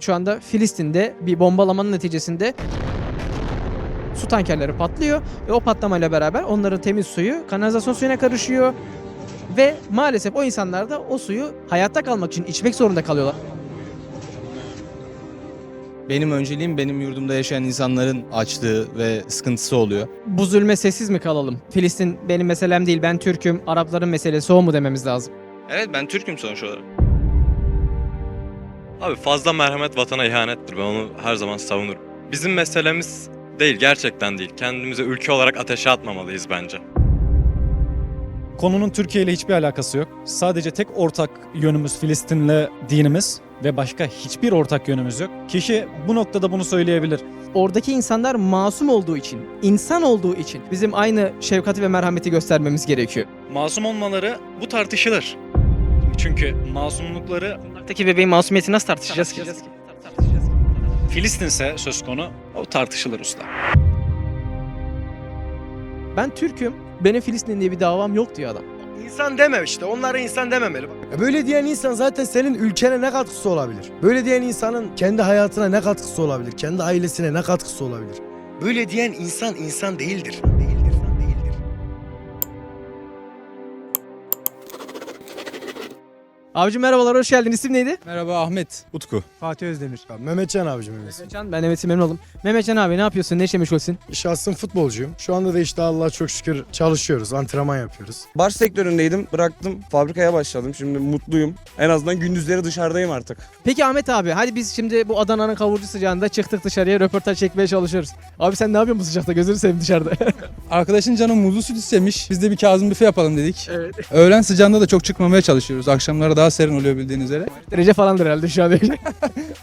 Şu anda Filistin'de bir bombalamanın neticesinde su tankerleri patlıyor ve o patlamayla beraber onların temiz suyu kanalizasyon suyuna karışıyor ve maalesef o insanlar da o suyu hayatta kalmak için içmek zorunda kalıyorlar. Benim önceliğim benim yurdumda yaşayan insanların açlığı ve sıkıntısı oluyor. Bu zulme sessiz mi kalalım? Filistin benim meselem değil, ben Türk'üm, Arapların meselesi o mu dememiz lazım? Evet ben Türk'üm sonuç olarak. Abi fazla merhamet vatana ihanettir. Ben onu her zaman savunurum. Bizim meselemiz değil, gerçekten değil. Kendimize ülke olarak ateşe atmamalıyız bence. Konunun Türkiye ile hiçbir alakası yok. Sadece tek ortak yönümüz Filistin'le dinimiz ve başka hiçbir ortak yönümüz yok. Kişi bu noktada bunu söyleyebilir. Oradaki insanlar masum olduğu için, insan olduğu için bizim aynı şefkati ve merhameti göstermemiz gerekiyor. Masum olmaları bu tartışılır. Çünkü masumlukları Buradaki bebeğin masumiyeti nasıl tartışacağız ki? Filistinse söz konu o tartışılır usta. Ben Türk'üm, benim Filistin diye bir davam yok diyor adam. İnsan deme işte. Onlara insan dememeli. Ya Böyle diyen insan zaten senin ülkene ne katkısı olabilir? Böyle diyen insanın kendi hayatına ne katkısı olabilir? Kendi ailesine ne katkısı olabilir? Böyle diyen insan insan değildir. Değildir. Abicim merhabalar, hoş geldin. İsim neydi? Merhaba Ahmet. Utku. Fatih Özdemir. Ya Mehmetcan abicim. Mehmetcan, ben Mehmet'im memnun oldum. Mehmetcan abi ne yapıyorsun, ne işle meşgulsün? Şahsım futbolcuyum. Şu anda da işte Allah'a çok şükür çalışıyoruz, antrenman yapıyoruz. Bar sektöründeydim. Bıraktım. Fabrikaya başladım. Şimdi mutluyum. En azından gündüzleri dışarıdayım artık. Peki Ahmet abi, hadi biz şimdi bu Adana'nın kavurucu sıcağında çıktık dışarıya röportaj çekmeye çalışıyoruz. Abi sen ne yapıyorsun bu sıcakta? Gözünü seveyim dışarıda. Arkadaşın canı muzlu süt istemiş. Biz de bir Kazım büfe yapalım dedik. evet. Öğlen sıcağında da çok çıkmamaya çalışıyoruz. Akşamları daha serin oluyor bildiğiniz üzere. Derece falandır herhalde şu an.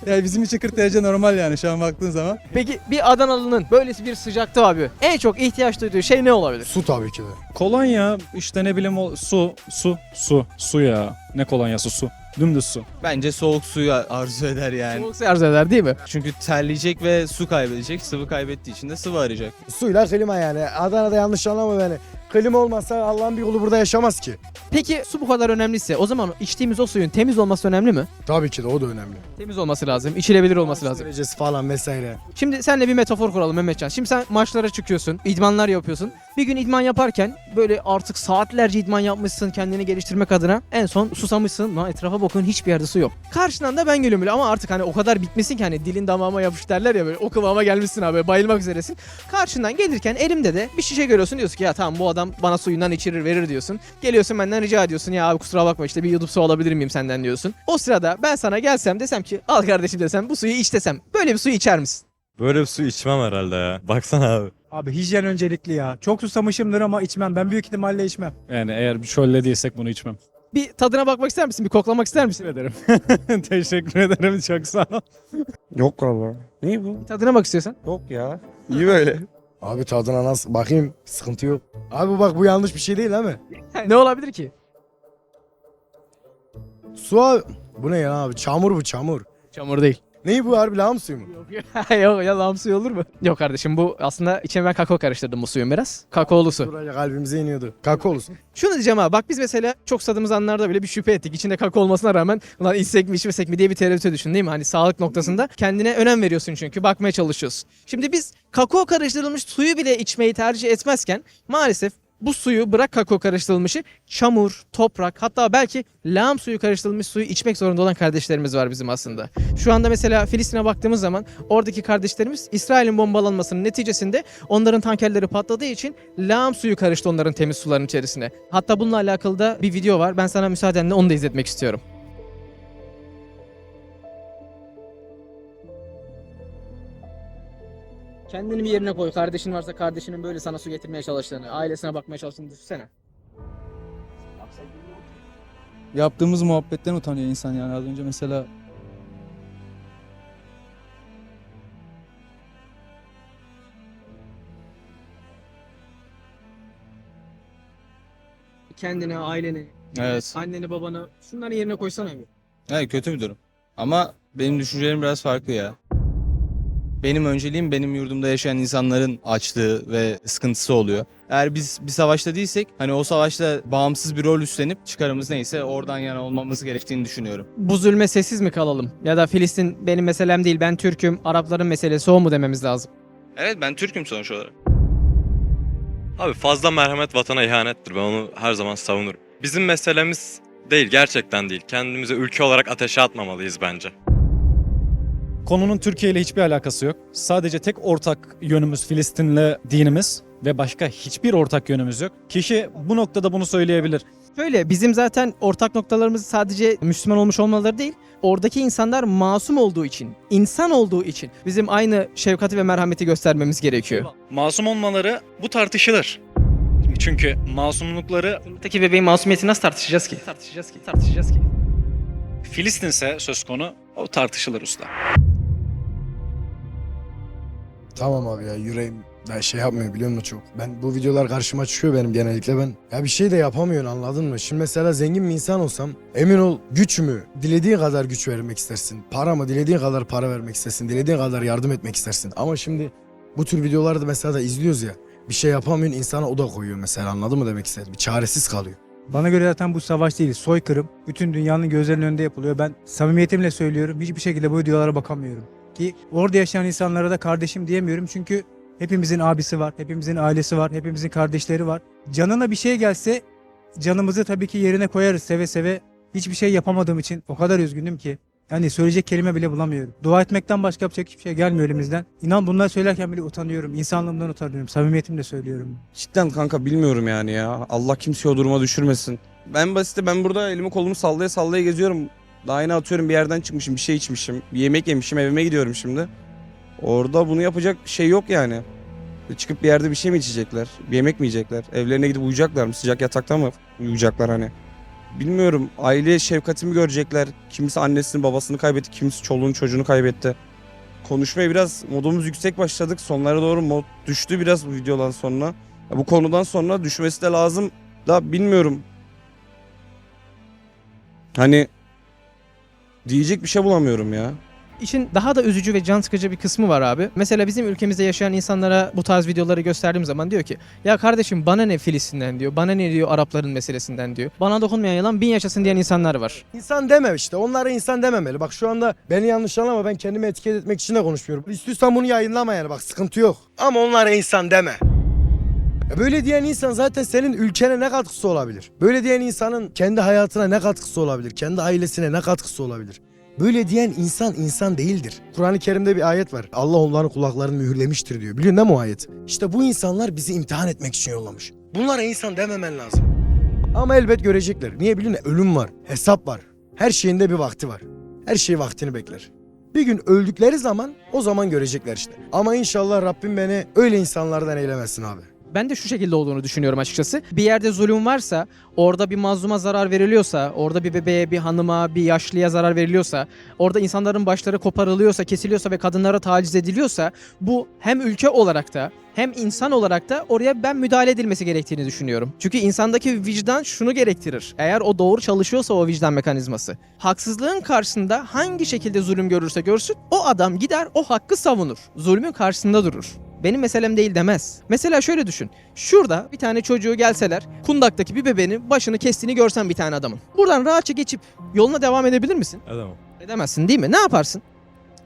Yani bizim için 40 derece normal yani şu an baktığın zaman. Peki bir Adanalı'nın böylesi bir sıcakta abi en çok ihtiyaç duyduğu şey ne olabilir? Su tabii ki de. Kolonya işte ne bileyim o su, su, su, su ya. Ne kolonyası su. Dümdüz su. Bence soğuk suyu arzu eder yani. Soğuk su arz eder değil mi? Çünkü terleyecek ve su kaybedecek. Sıvı kaybettiği için de sıvı arayacak. Suyla klima yani. Adana'da yanlış anlama beni. Klima olmazsa Allah'ın bir kulu burada yaşamaz ki. Peki su bu kadar önemliyse o zaman içtiğimiz o suyun temiz olması önemli mi? Tabii ki de o da önemli. Temiz olması lazım, içilebilir olması lazım. Derecesi falan vesaire. Şimdi senle bir metafor kuralım Mehmetcan. Şimdi sen maçlara çıkıyorsun, idmanlar yapıyorsun. Bir gün idman yaparken böyle artık saatlerce idman yapmışsın kendini geliştirmek adına. En son susamışsın. Lan etrafa bakın hiçbir yerde su yok. Karşından da ben geliyorum böyle ama artık hani o kadar bitmesin ki hani dilin damağıma yapış derler ya böyle o kıvama gelmişsin abi bayılmak üzeresin. Karşından gelirken elimde de bir şişe görüyorsun diyorsun ki ya tamam bu adam bana suyundan içirir verir diyorsun. Geliyorsun benden rica ediyorsun ya abi kusura bakma işte bir yudum su alabilir miyim senden diyorsun. O sırada ben sana gelsem desem ki al kardeşim desem bu suyu iç desem böyle bir suyu içer misin? Böyle bir su içmem herhalde ya. Baksana abi. Abi hijyen öncelikli ya. Çok susamışımdır ama içmem. Ben büyük ihtimalle içmem. Yani eğer bir şöyle değilsek bunu içmem. Bir tadına bakmak ister misin? Bir koklamak ister misin? ederim. Teşekkür ederim çok sağ ol. Yok valla. Ne bu? Tadına bak istiyorsan. Yok ya. İyi böyle. Abi tadına nasıl? Bakayım sıkıntı yok. Abi bak bu yanlış bir şey değil değil mi? ne olabilir ki? Su abi. Bu ne ya abi? Çamur bu çamur. Çamur değil. Neyi bu harbi lağım suyu mu? Yok ya lağım suyu olur mu? Yok kardeşim bu aslında içine ben kakao karıştırdım bu suyun biraz. Kakaolu su. Buraya kalbimize iniyordu. Kakaolusun. Şunu diyeceğim abi bak biz mesela çok sadığımız anlarda bile bir şüphe ettik. İçinde kakao olmasına rağmen ulan içsek mi içmesek mi diye bir tereddüte düşün değil mi? Hani sağlık noktasında kendine önem veriyorsun çünkü bakmaya çalışıyorsun. Şimdi biz kakao karıştırılmış suyu bile içmeyi tercih etmezken maalesef bu suyu bırak kakao karıştırılmışı çamur, toprak hatta belki lağım suyu karıştırılmış suyu içmek zorunda olan kardeşlerimiz var bizim aslında. Şu anda mesela Filistin'e baktığımız zaman oradaki kardeşlerimiz İsrail'in bombalanmasının neticesinde onların tankerleri patladığı için lağım suyu karıştı onların temiz suların içerisine. Hatta bununla alakalı da bir video var. Ben sana müsaadenle onu da izletmek istiyorum. Kendini bir yerine koy. Kardeşin varsa kardeşinin böyle sana su getirmeye çalıştığını, ailesine bakmaya çalıştığını düşünsene. Yaptığımız muhabbetten utanıyor insan yani az önce mesela Kendine, aileni, Evet. anneni, babanı şunların yerine koysana bir. Evet kötü bir durum. Ama benim düşüncelerim biraz farklı ya. Benim önceliğim benim yurdumda yaşayan insanların açlığı ve sıkıntısı oluyor. Eğer biz bir savaşta değilsek hani o savaşta bağımsız bir rol üstlenip çıkarımız neyse oradan yana olmamız gerektiğini düşünüyorum. Bu zulme sessiz mi kalalım? Ya da Filistin benim meselem değil ben Türk'üm, Arapların meselesi o mu dememiz lazım? Evet ben Türk'üm sonuç olarak. Abi fazla merhamet vatana ihanettir. Ben onu her zaman savunurum. Bizim meselemiz değil gerçekten değil. Kendimizi ülke olarak ateşe atmamalıyız bence. Konunun Türkiye ile hiçbir alakası yok. Sadece tek ortak yönümüz Filistin'le dinimiz ve başka hiçbir ortak yönümüz yok. Kişi bu noktada bunu söyleyebilir. Şöyle bizim zaten ortak noktalarımız sadece Müslüman olmuş olmaları değil. Oradaki insanlar masum olduğu için, insan olduğu için bizim aynı şefkati ve merhameti göstermemiz gerekiyor. Masum olmaları bu tartışılır. Çünkü masumlukları Buradaki bebeğin masumiyeti nasıl tartışacağız ki? Tartışacağız ki. Tartışacağız ki. Filistinse söz konu o tartışılır usta. Tamam abi ya yüreğim ben şey yapmıyor biliyor musun çok. Ben bu videolar karşıma çıkıyor benim genellikle ben. Ya bir şey de yapamıyorsun anladın mı? Şimdi mesela zengin bir insan olsam emin ol güç mü? Dilediğin kadar güç vermek istersin. Para mı? Dilediğin kadar para vermek istersin. Dilediğin kadar yardım etmek istersin. Ama şimdi bu tür videoları da mesela da izliyoruz ya. Bir şey yapamıyorsun insana o da koyuyor mesela anladın mı demek istedim? Bir çaresiz kalıyor. Bana göre zaten bu savaş değil, soykırım. Bütün dünyanın gözlerinin önünde yapılıyor. Ben samimiyetimle söylüyorum. Hiçbir şekilde bu videolara bakamıyorum. Ki orada yaşayan insanlara da kardeşim diyemiyorum çünkü hepimizin abisi var, hepimizin ailesi var, hepimizin kardeşleri var. Canına bir şey gelse canımızı tabii ki yerine koyarız seve seve. Hiçbir şey yapamadığım için o kadar üzgünüm ki. Yani söyleyecek kelime bile bulamıyorum. Dua etmekten başka yapacak hiçbir şey gelmiyor elimizden. İnan bunları söylerken bile utanıyorum. İnsanlığımdan utanıyorum. Samimiyetimle söylüyorum. Cidden kanka bilmiyorum yani ya. Allah kimseyi o duruma düşürmesin. Ben basite ben burada elimi kolumu sallaya sallaya geziyorum. Daha yeni atıyorum bir yerden çıkmışım bir şey içmişim. Bir yemek yemişim evime gidiyorum şimdi. Orada bunu yapacak şey yok yani. Çıkıp bir yerde bir şey mi içecekler? Bir yemek mi yiyecekler? Evlerine gidip uyuyacaklar mı? Sıcak yatakta mı uyuyacaklar hani? Bilmiyorum. Aile şefkatimi görecekler. Kimisi annesini babasını kaybetti. Kimisi çoluğunu çocuğunu kaybetti. Konuşmaya biraz modumuz yüksek başladık. Sonlara doğru mod düştü biraz bu videodan sonra. Ya bu konudan sonra düşmesi de lazım da bilmiyorum. Hani diyecek bir şey bulamıyorum ya. İşin daha da üzücü ve can sıkıcı bir kısmı var abi. Mesela bizim ülkemizde yaşayan insanlara bu tarz videoları gösterdiğim zaman diyor ki ya kardeşim bana ne Filistin'den diyor. Bana ne diyor Arapların meselesinden diyor. Bana dokunmayan yalan bin yaşasın diyen insanlar var. İnsan deme işte. Onlara insan dememeli. Bak şu anda beni yanlış anlama ben kendimi etiket etmek için de konuşmuyorum. İstiyorsan bunu yayınlama yani bak sıkıntı yok. Ama onlara insan deme. Böyle diyen insan zaten senin ülkene ne katkısı olabilir? Böyle diyen insanın kendi hayatına ne katkısı olabilir? Kendi ailesine ne katkısı olabilir? Böyle diyen insan insan değildir. Kur'an-ı Kerim'de bir ayet var. Allah onların kulaklarını mühürlemiştir diyor. Biliyorsun değil mi o ayet? İşte bu insanlar bizi imtihan etmek için yollamış. Bunlara insan dememen lazım. Ama elbet görecekler. Niye biliyor musun? Ölüm var, hesap var. Her şeyin de bir vakti var. Her şey vaktini bekler. Bir gün öldükleri zaman o zaman görecekler işte. Ama inşallah Rabbim beni öyle insanlardan eylemesin abi. Ben de şu şekilde olduğunu düşünüyorum açıkçası. Bir yerde zulüm varsa, orada bir mazluma zarar veriliyorsa, orada bir bebeğe, bir hanıma, bir yaşlıya zarar veriliyorsa, orada insanların başları koparılıyorsa, kesiliyorsa ve kadınlara taciz ediliyorsa bu hem ülke olarak da hem insan olarak da oraya ben müdahale edilmesi gerektiğini düşünüyorum. Çünkü insandaki vicdan şunu gerektirir. Eğer o doğru çalışıyorsa o vicdan mekanizması. Haksızlığın karşısında hangi şekilde zulüm görürse görsün o adam gider o hakkı savunur. Zulmün karşısında durur. Benim meselem değil demez. Mesela şöyle düşün. Şurada bir tane çocuğu gelseler kundaktaki bir bebeğin başını kestiğini görsen bir tane adamın. Buradan rahatça geçip yoluna devam edebilir misin? Edemem. Edemezsin değil mi? Ne yaparsın?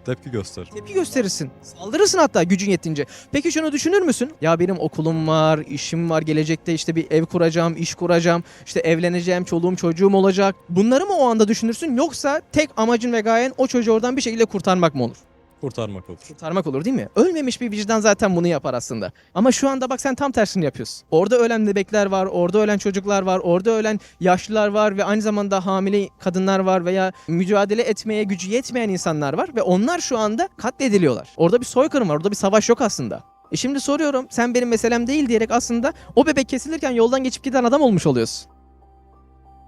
Tepki göster. Tepki gösterirsin. Saldırırsın hatta gücün yettiğince. Peki şunu düşünür müsün? Ya benim okulum var, işim var, gelecekte işte bir ev kuracağım, iş kuracağım, işte evleneceğim, çoluğum çocuğum olacak. Bunları mı o anda düşünürsün yoksa tek amacın ve gayen o çocuğu oradan bir şekilde kurtarmak mı olur? Kurtarmak olur. Kurtarmak olur değil mi? Ölmemiş bir vicdan zaten bunu yapar aslında. Ama şu anda bak sen tam tersini yapıyorsun. Orada ölen bebekler var, orada ölen çocuklar var, orada ölen yaşlılar var ve aynı zamanda hamile kadınlar var veya mücadele etmeye gücü yetmeyen insanlar var ve onlar şu anda katlediliyorlar. Orada bir soykırım var, orada bir savaş yok aslında. E şimdi soruyorum sen benim meselem değil diyerek aslında o bebek kesilirken yoldan geçip giden adam olmuş oluyorsun.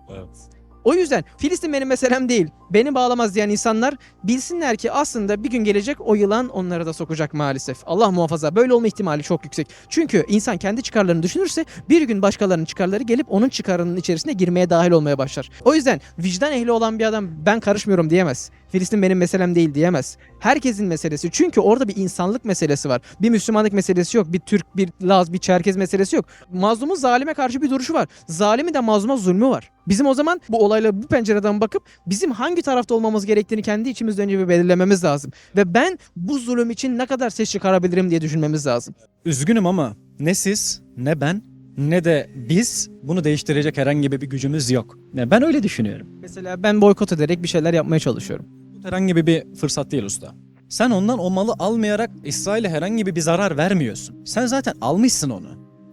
Evet. O yüzden Filistin benim meselem değil. Beni bağlamaz diyen insanlar bilsinler ki aslında bir gün gelecek o yılan onları da sokacak maalesef. Allah muhafaza böyle olma ihtimali çok yüksek. Çünkü insan kendi çıkarlarını düşünürse bir gün başkalarının çıkarları gelip onun çıkarının içerisine girmeye dahil olmaya başlar. O yüzden vicdan ehli olan bir adam ben karışmıyorum diyemez. Filistin benim meselem değil diyemez. Herkesin meselesi. Çünkü orada bir insanlık meselesi var. Bir Müslümanlık meselesi yok. Bir Türk, bir Laz, bir Çerkez meselesi yok. Mazlumun zalime karşı bir duruşu var. Zalimin de mazluma zulmü var. Bizim o zaman bu olayla bu pencereden bakıp bizim hangi tarafta olmamız gerektiğini kendi içimizde önce bir belirlememiz lazım. Ve ben bu zulüm için ne kadar ses çıkarabilirim diye düşünmemiz lazım. Üzgünüm ama ne siz ne ben ne de biz bunu değiştirecek herhangi bir gücümüz yok. Ya ben öyle düşünüyorum. Mesela ben boykot ederek bir şeyler yapmaya çalışıyorum. Herhangi bir fırsat değil usta. Sen ondan o malı almayarak İsrail'e herhangi bir zarar vermiyorsun. Sen zaten almışsın onu.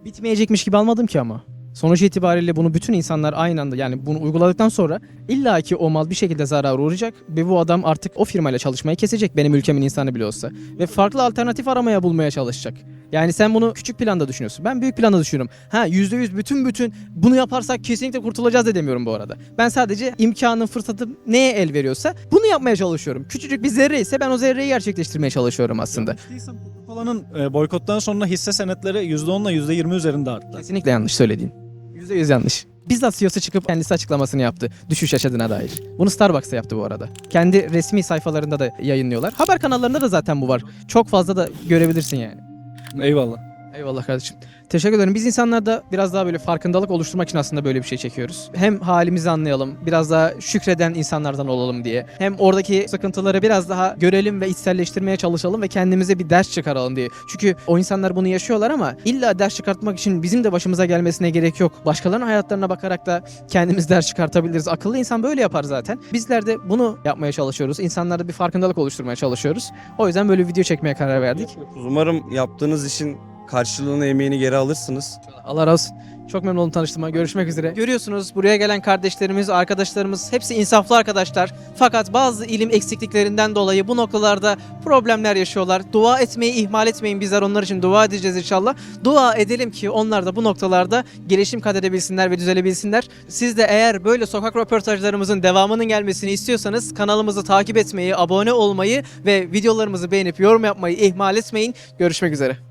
Bitmeyecekmiş gibi almadım ki ama. Sonuç itibariyle bunu bütün insanlar aynı anda yani bunu uyguladıktan sonra illaki o mal bir şekilde zarar uğrayacak ve bu adam artık o firmayla çalışmayı kesecek benim ülkemin insanı bile olsa. Ve farklı alternatif aramaya bulmaya çalışacak. Yani sen bunu küçük planda düşünüyorsun. Ben büyük planda düşünüyorum. Ha %100 bütün bütün bunu yaparsak kesinlikle kurtulacağız da demiyorum bu arada. Ben sadece imkanın fırsatı neye el veriyorsa bunu yapmaya çalışıyorum. Küçücük bir zerre ise ben o zerreyi gerçekleştirmeye çalışıyorum aslında. Coca-Cola'nın e, boykottan sonra hisse senetleri %10 ile %20 üzerinde arttı. Kesinlikle yanlış söylediğin. %100 yanlış. Bizzat CEO'su çıkıp kendisi açıklamasını yaptı. Düşüş yaşadığına dair. Bunu Starbucks'ta yaptı bu arada. Kendi resmi sayfalarında da yayınlıyorlar. Haber kanallarında da zaten bu var. Çok fazla da görebilirsin yani. Eyvallah. Eyvallah kardeşim. Teşekkür ederim. Biz insanlarda biraz daha böyle farkındalık oluşturmak için aslında böyle bir şey çekiyoruz. Hem halimizi anlayalım, biraz daha şükreden insanlardan olalım diye. Hem oradaki sıkıntıları biraz daha görelim ve içselleştirmeye çalışalım ve kendimize bir ders çıkaralım diye. Çünkü o insanlar bunu yaşıyorlar ama illa ders çıkartmak için bizim de başımıza gelmesine gerek yok. Başkalarının hayatlarına bakarak da kendimiz ders çıkartabiliriz. Akıllı insan böyle yapar zaten. Bizler de bunu yapmaya çalışıyoruz. İnsanlarda bir farkındalık oluşturmaya çalışıyoruz. O yüzden böyle video çekmeye karar verdik. Umarım yaptığınız işin karşılığını emeğini geri alırsınız. Allah razı olsun. Çok memnun oldum tanıştığıma. Görüşmek üzere. Görüyorsunuz buraya gelen kardeşlerimiz, arkadaşlarımız hepsi insaflı arkadaşlar. Fakat bazı ilim eksikliklerinden dolayı bu noktalarda problemler yaşıyorlar. Dua etmeyi ihmal etmeyin. Bizler onlar için dua edeceğiz inşallah. Dua edelim ki onlar da bu noktalarda gelişim kat edebilsinler ve düzelebilsinler. Siz de eğer böyle sokak röportajlarımızın devamının gelmesini istiyorsanız kanalımızı takip etmeyi, abone olmayı ve videolarımızı beğenip yorum yapmayı ihmal etmeyin. Görüşmek üzere.